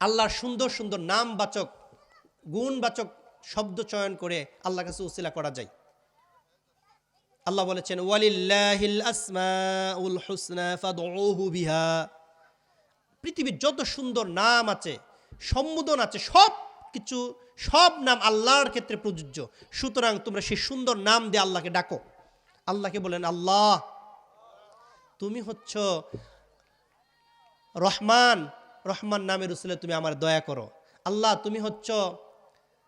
আল্লাহর সুন্দর সুন্দর নাম নামবাচক, গুণবাচক শব্দ চয়ন করে আল্লাহর কাছে উসিলা করা যায়। আল্লাহ বলেছেন হুসনা বিহা। পৃথিবীর যত সুন্দর নাম আছে, সম্বোধন আছে, সব কিছু, সব নাম আল্লাহর ক্ষেত্রে প্রযোজ্য। সুতরাং তোমরা সেই সুন্দর নাম দিয়ে আল্লাহকে ডাকো। আল্লাহকে বলেন, আল্লাহ, তুমি হচ্ছ রহমান রহমান নামের উসলে তুমি আমার দয়া করো। আল্লাহ, তুমি হচ্ছ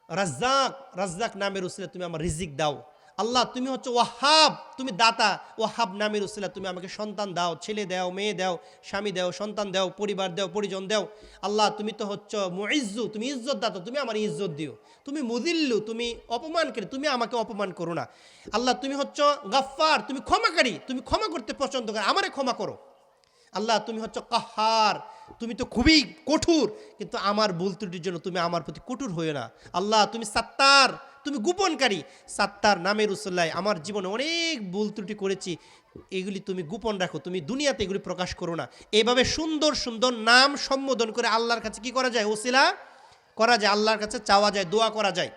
রাজ্জাক রাজ্জাক নামের উসলে তুমি আমার রিজিক দাও। আল্লাহ, তুমি হচ্ছে ওয়াহাব, তুমি দাতা। ওয়াহাব নামের উসিলা তুমি আমাকে সন্তান দাও, ছেলে দাও, মেয়ে দাও, স্বামী দাও, সন্তান দাও, পরিবার দাও, পরিজন দাও। আল্লাহ, তুমি তো হচ্ছ মুইজ্জু তুমি ইজ্জত দাতা তুমি আমার ইজ্জত দিও। তুমি মুদিল্লু, তুমি অপমান অপমানকারী, তুমি আমাকে অপমান করো না। আল্লাহ, তুমি হচ্ছ গাফফার, তুমি ক্ষমাকারী, তুমি ক্ষমা করতে পছন্দ করো, আমারে ক্ষমা করো। আল্লাহ, তুমি হচ্ছে কাহার, তুমি তো খুবই কঠোর, কিন্তু আমার ভুল ত্রুটির জন্য তুমি আমার প্রতি কঠোর হইও না। আল্লাহ, তুমি সাত্তার, তুমি গোপনকারী। সাত্তার নামের উসল্লায় আমার জীবনে অনেক ভুল ত্রুটি করেছি, এগুলি তুমি গোপন রাখো, তুমি দুনিয়াতে এগুলি প্রকাশ করো না। এভাবে সুন্দর সুন্দর নাম সম্বোধন করে আল্লাহর কাছে কি করা যায়? ওসিলা করা যায়, আল্লাহর কাছে চাওয়া যায়, দোয়া করা যায়।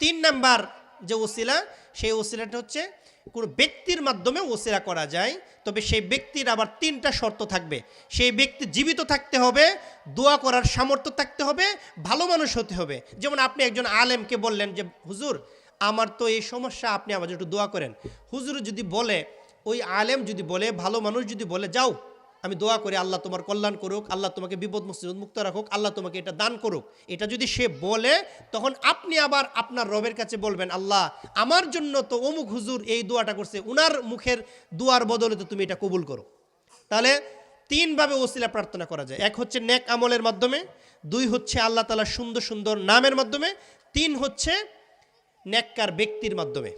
তিন নাম্বার যে ওসিলা, সেই ওসিলাটা হচ্ছে কোনো ব্যক্তির মাধ্যমে ওসিলা করা যায়, তবে সেই ব্যক্তির আবার তিনটা শর্ত থাকবে। সেই ব্যক্তি জীবিত থাকতে হবে, দোয়া করার সামর্থ্য থাকতে হবে, ভালো মানুষ হতে হবে। যেমন আপনি একজন আলেমকে বললেন যে, হুজুর, আমার তো এই সমস্যা, আপনি আমার একটু দোয়া করেন। হুজুর যদি বলে, ওই আলেম যদি বলে, ভালো মানুষ যদি বলে, যাও। আমি দোয়া করি, আল্লাহ তোমার কল্যাণ করুক, আল্লাহ তোমাকে বিপদ মুসিবত মুক্ত রাখুক, আল্লাহ তোমাকে এটা দান করুক। এটা যদি সে বলে, তখন আপনি আবার আপনার রবের কাছে বলবেন, আল্লাহ, আমার জন্য তো অমুক হুজুর এই দোয়াটা করছে, উনার মুখের দোয়ার বদলে তো তুমি এটা কবুল করো। তাহলে তিনভাবে ওসিলা প্রার্থনা করা যায়। এক হচ্ছে নেক আমলের মাধ্যমে, দুই হচ্ছে আল্লাহ তালা সুন্দর সুন্দর নামের মাধ্যমে, তিন হচ্ছে নেককার ব্যক্তির মাধ্যমে।